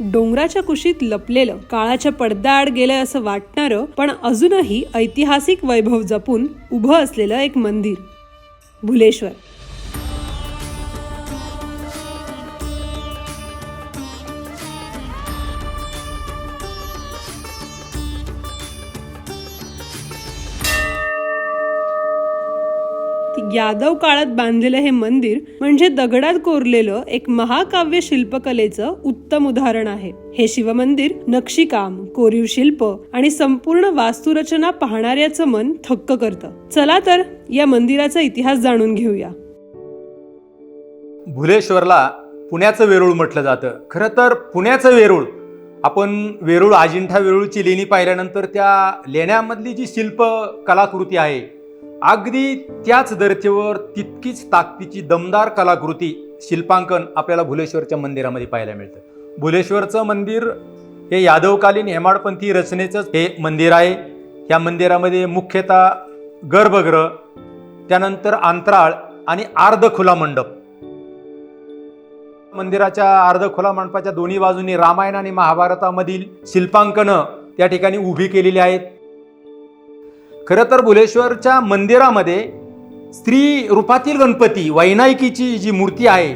डोंगराच्या कुशीत लपलेलं काळाच्या पडद्याआड गेलंय असं वाटणारं पण अजूनही ऐतिहासिक वैभव जपून उभं असलेलं एक मंदिर. भुलेश्वर. यादव काळात बांधलेलं हे मंदिर म्हणजे दगडात कोरलेलं एक महाकाव्य शिल्पकलेचं उत्तम उदाहरण आहे. हे शिवमंदिर नक्षीकाम कोरीव शिल्प आणि संपूर्ण वास्तुरचना पाहणाऱ्याचं मन थक्क करतं. चला तर या मंदिराचा इतिहास जाणून घेऊया. भुलेश्वरला पुण्याचं वेरूळ म्हटलं जातं. खरं तर पुण्याचं वेरूळ आपण वेरूळ अजिंठा वेरूळची लेणी पाहिल्यानंतर त्या लेण्यामधली जी शिल्प कलाकृती आहे अगदी त्याच दर्जेवर तितकीच ताकदीची दमदार कलाकृती शिल्पांकन आपल्याला भुलेश्वरच्या मंदिरामध्ये पाहायला मिळतं. भुलेश्वरचं मंदिर हे यादवकालीन हेमाडपंथी रचनेचंच हे मंदिर आहे. या मंदिरामध्ये मुख्यतः गर्भगृह त्यानंतर अंतराळ आणि अर्धखुला मंडप. मंदिराच्या अर्धखुला मंडपाच्या दोन्ही बाजूनी रामायण आणि महाभारतामधील शिल्पांकनं त्या ठिकाणी उभी केलेली आहेत. खरं तर भुलेश्वरच्या मंदिरामध्ये स्त्री रूपातील गणपती वैनायकीची जी मूर्ती आहे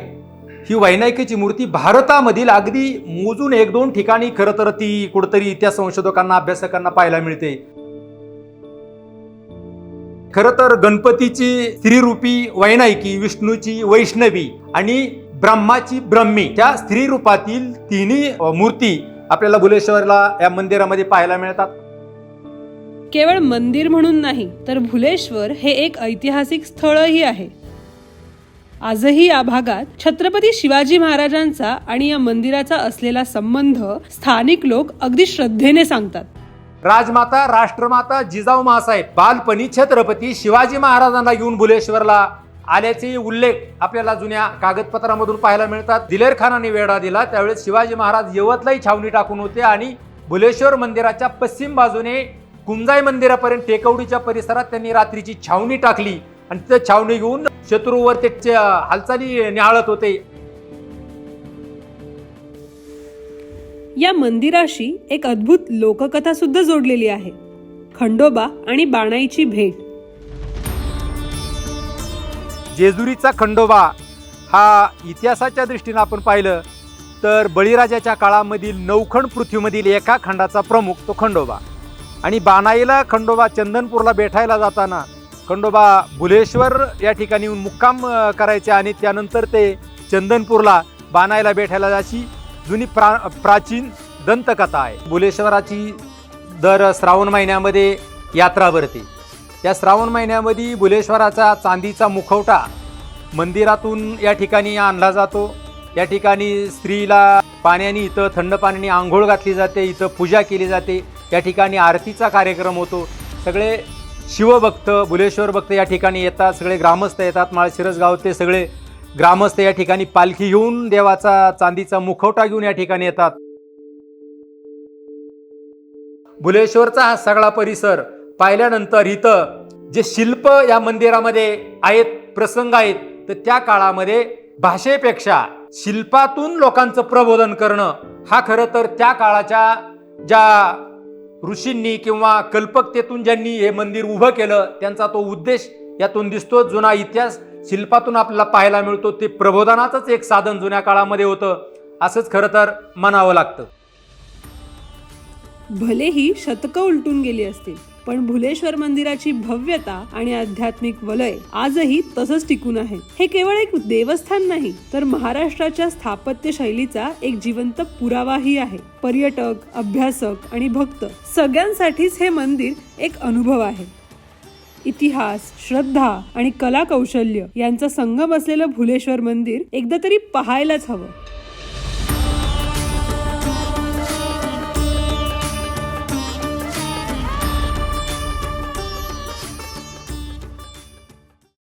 ही वैनायकीची मूर्ती भारतामधील अगदी मोजून एक दोन ठिकाणी खरं तर ती कुठतरी इतिहास संशोधकांना अभ्यासकांना पाहायला मिळते. खरं तर गणपतीची स्त्रीरूपी वैनायकी विष्णूची वैष्णवी आणि ब्रह्माची ब्रह्मी त्या स्त्री रूपातील तिन्ही मूर्ती आपल्याला भुलेश्वरला या मंदिरामध्ये पाहायला मिळतात. केवळ मंदिर म्हणून नाही तर भुलेश्वर हे एक ऐतिहासिक स्थळही आहे. आजही या भागात छत्रपती शिवाजी महाराजांचा आणि या मंदिराचा असलेला संबंध स्थानिक लोक अगदी श्रद्धेने सांगतात. राजमाता राष्ट्रमाता जिजाऊ महासाहेब बालपणी छत्रपती शिवाजी महाराजांना घेऊन भुलेश्वरला आल्याचे उल्लेख आपल्याला जुन्या कागदपत्रामधून पाहायला मिळतात. दिलेर खानाने वेढा दिला. त्यावेळेस शिवाजी महाराज यवतलाही छावणी टाकून होते आणि भुलेश्वर मंदिराच्या पश्चिम बाजूने कुंजाई मंदिरापर्यंत टेकवडीच्या परिसरात त्यांनी रात्रीची छावणी टाकली. आणि तिथं छावणी घेऊन शत्रूवर ते हालचाली निहाळत होते. या मंदिराशी एक अद्भुत लोककथा सुद्धा जोडलेली आहे. खंडोबा आणि बाणाईची भेट. जेजुरीचा खंडोबा हा इतिहासाच्या दृष्टीनं आपण पाहिलं तर बळीराजाच्या काळामधील नौखंड पृथ्वीमधील एका खंडाचा प्रमुख तो खंडोबा. आणि बानाईला खंडोबा चंदनपूरला भेटायला जाताना खंडोबा भुलेश्वर या ठिकाणी येऊन मुक्काम करायचे आणि त्यानंतर ते चंदनपूरला बानायला भेटायला जायची जुनी प्रा प्राचीन दंतकथा आहे. भुलेश्वराची दर श्रावण महिन्यामध्ये यात्रा भरते. या श्रावण महिन्यामध्ये भुलेश्वराचा चांदीचा मुखवटा मंदिरातून या ठिकाणी आणला जातो. या ठिकाणी स्त्रीला पाण्याने इथं थंड पाण्याने आंघोळ घातली जाते इथं पूजा केली जाते. या ठिकाणी आरतीचा कार्यक्रम होतो. सगळे शिवभक्त भुलेश्वर भक्त या ठिकाणी येतात सगळे ग्रामस्थ येतात माळशिरस गावचे सगळे ग्रामस्थ या ठिकाणी पालखी घेऊन देवाचा चांदीचा मुखवटा घेऊन या ठिकाणी येतात. भुलेश्वरचा हा सगळा परिसर पाहिल्यानंतर इथं जे शिल्प या मंदिरामध्ये आहेत प्रसंग आहेत तर त्या काळामध्ये भाषेपेक्षा शिल्पातून लोकांचं प्रबोधन करणं हा खरं तर त्या काळाच्या ज्या ऋषींनी किंवा कल्पकतेतून ज्यांनी हे मंदिर उभं केलं त्यांचा तो उद्देश यातून दिसतो जुना इतिहास शिल्पातून आपल्याला पाहायला मिळतो. ते प्रबोधनाचंच एक साधन जुन्या काळामध्ये होतं. असंच खरं तर म्हणावं लागतं. भलेही शतकं उलटून गेली असतील पण भुलेश्वर मंदिराची भव्यता आणि आध्यात्मिक वलय आजही तसंच टिकून आहे. हे केवळ एक देवस्थान नाही तर महाराष्ट्राच्या स्थापत्य शैलीचा एक जिवंत पुरावाही आहे. पर्यटक अभ्यासक आणि भक्त सगळ्यांसाठीच हे मंदिर एक अनुभव आहे. इतिहास श्रद्धा आणि कला कौशल्य यांचा संगम असलेलं भुलेश्वर मंदिर एकदा तरी पाहायलाच हवं.